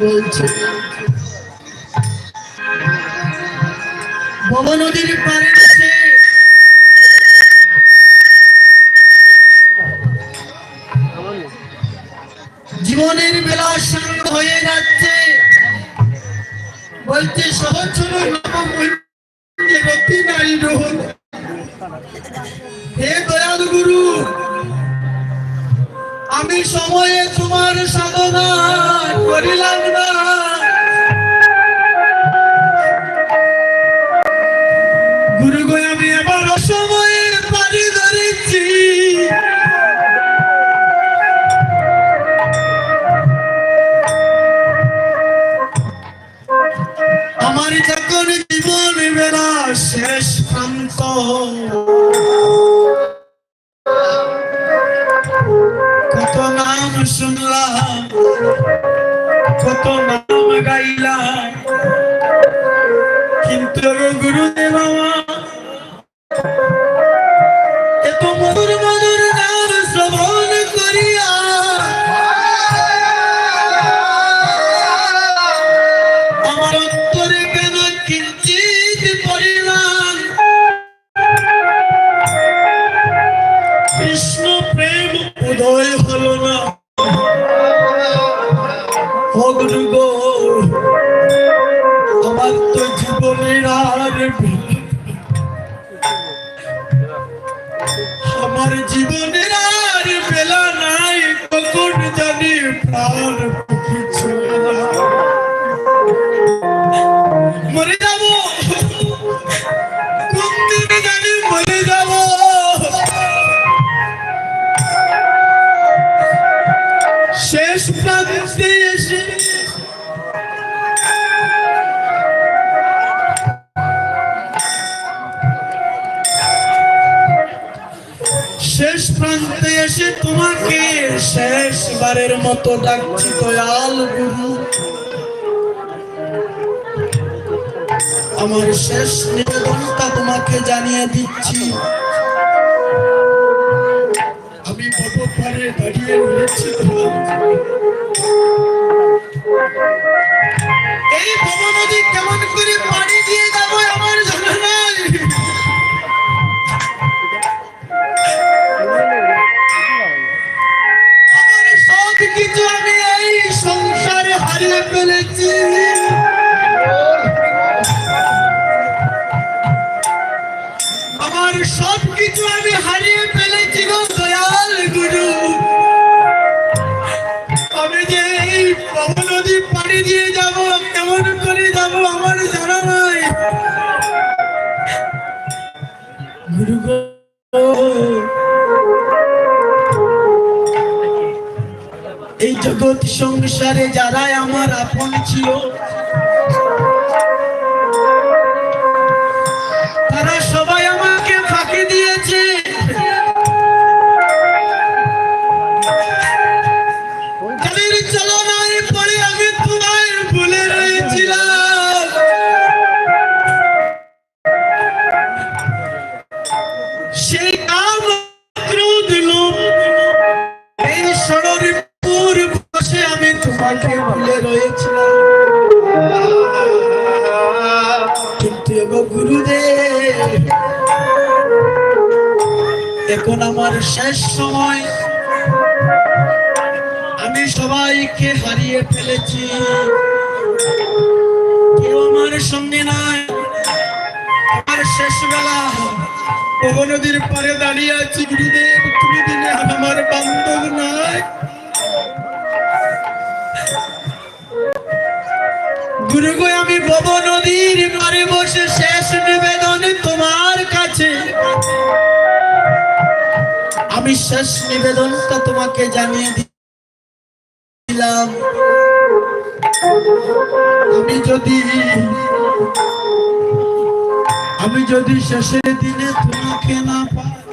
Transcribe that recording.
আছে জীবনের বেলা শান্ত হয়ে যাচ্ছে। বলছে সহচর জগতি নারী রোহন হে দয়াল গুরু আমি সময়ে তোমার সাধনা করিলাম না। আমি এবার আমার যখন জীবন বেলা শেষ প্রান্ত শুনলাম, কত নাম গাইলাম। কিন্তু গুরুদেব এত মধুর মধুর নাম শ্রবণ করিয়া আমার অন্তরে কেন কিঞ্চিত পরিমাণ ভগ্ন গো আমার তো জীবনের আর। আমার জীবনের আর বেলা নাই কখন জানি প্রাণ শেষ প্রান্তে এসে তোমাকে শেষবারের মতো ডাকছি দয়াল গুরু। আমার শেষ নিবেদনটা তোমাকে জানিয়ে দিচ্ছি। দাঁড়িয়ে রয়েছি এই ভব দিয়ে যাব কেমন করে যাব আমার জানা নাই। এই জগৎ সংসারে যারাই আমার আপন ছিল তোমাকে ভুলে গুরুদেব, এখন আমার শেষ সময়। আমি সবাইকে হারিয়ে ফেলেছি। কেউ আমার সঙ্গে নাই। আমার শেষ বেলা, বহু নদীর পরে দাঁড়িয়ে আছি গুরুদেব। তুমি দিনে আমার বান্ধব নাই। আমি শেষ তোমার কাছে। আমি শেষ নিবেদনটা তোমাকে জানিয়ে আমি যদি আমি যদি শেষের দিনে তোমাকে না পাই